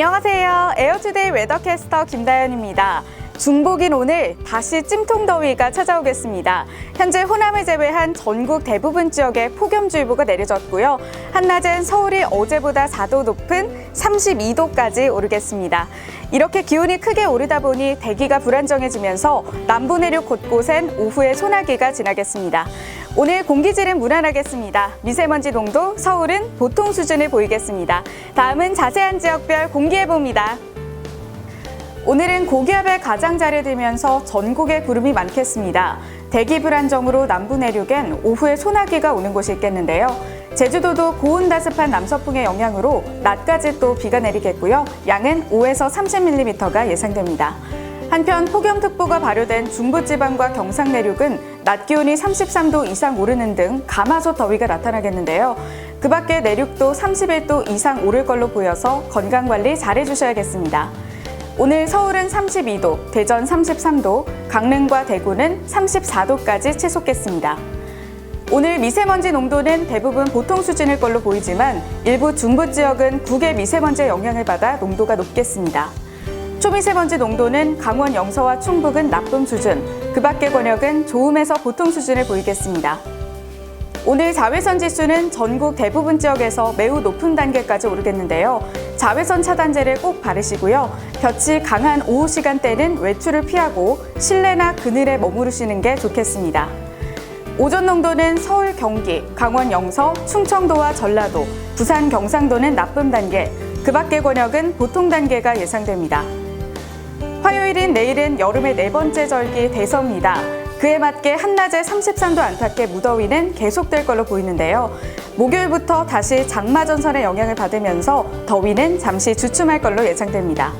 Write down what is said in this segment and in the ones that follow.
안녕하세요. 에어투데이 웨더캐스터 김다연입니다. 중복인 오늘 다시 찜통 더위가 찾아오겠습니다. 현재 호남을 제외한 전국 대부분 지역에 폭염주의보가 내려졌고요. 한낮엔 서울이 어제보다 4도 높은 32도까지 오르겠습니다. 이렇게 기온이 크게 오르다 보니 대기가 불안정해지면서 남부 내륙 곳곳엔 오후에 소나기가 지나겠습니다. 오늘 공기질은 무난하겠습니다. 미세먼지 농도 서울은 보통 수준을 보이겠습니다. 다음은 자세한 지역별 공개해봅니다. 오늘은 고기압의 가장자리에 들면서 전국에 구름이 많겠습니다. 대기 불안정으로 남부 내륙엔 오후에 소나기가 오는 곳이 있겠는데요. 제주도도 고온 다습한 남서풍의 영향으로 낮까지 또 비가 내리겠고요. 양은 5에서 30mm가 예상됩니다. 한편 폭염특보가 발효된 중부지방과 경상 내륙은 낮 기온이 33도 이상 오르는 등 가마솥 더위가 나타나겠는데요. 그 밖에 내륙도 31도 이상 오를 걸로 보여서 건강관리 잘 해주셔야겠습니다. 오늘 서울은 32도, 대전 33도, 강릉과 대구는 34도까지 치솟겠습니다. 오늘 미세먼지 농도는 대부분 보통 수준일 걸로 보이지만 일부 중부 지역은 국외 미세먼지의 영향을 받아 농도가 높겠습니다. 초미세먼지 농도는 강원 영서와 충북은 나쁨 수준, 그 밖의 권역은 좋음에서 보통 수준을 보이겠습니다. 오늘 자외선 지수는 전국 대부분 지역에서 매우 높은 단계까지 오르겠는데요. 자외선 차단제를 꼭 바르시고요. 볕이 강한 오후 시간대는 외출을 피하고 실내나 그늘에 머무르시는 게 좋겠습니다. 오존 농도는 서울, 경기, 강원 영서, 충청도와 전라도, 부산, 경상도는 나쁨 단계, 그 밖의 권역은 보통 단계가 예상됩니다. 화요일인 내일은 여름의 네 번째 절기 대서입니다. 그에 맞게 한낮에 33도 안팎의 무더위는 계속될 걸로 보이는데요. 목요일부터 다시 장마 전선의 영향을 받으면서 더위는 잠시 주춤할 걸로 예상됩니다.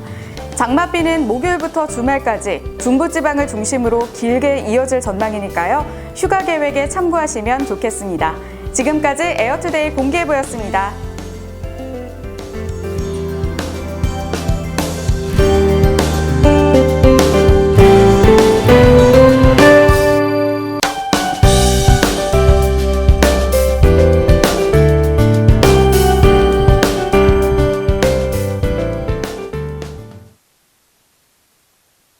장맛비는 목요일부터 주말까지 중부지방을 중심으로 길게 이어질 전망이니까요. 휴가 계획에 참고하시면 좋겠습니다. 지금까지 에어투데이 공개해보였습니다.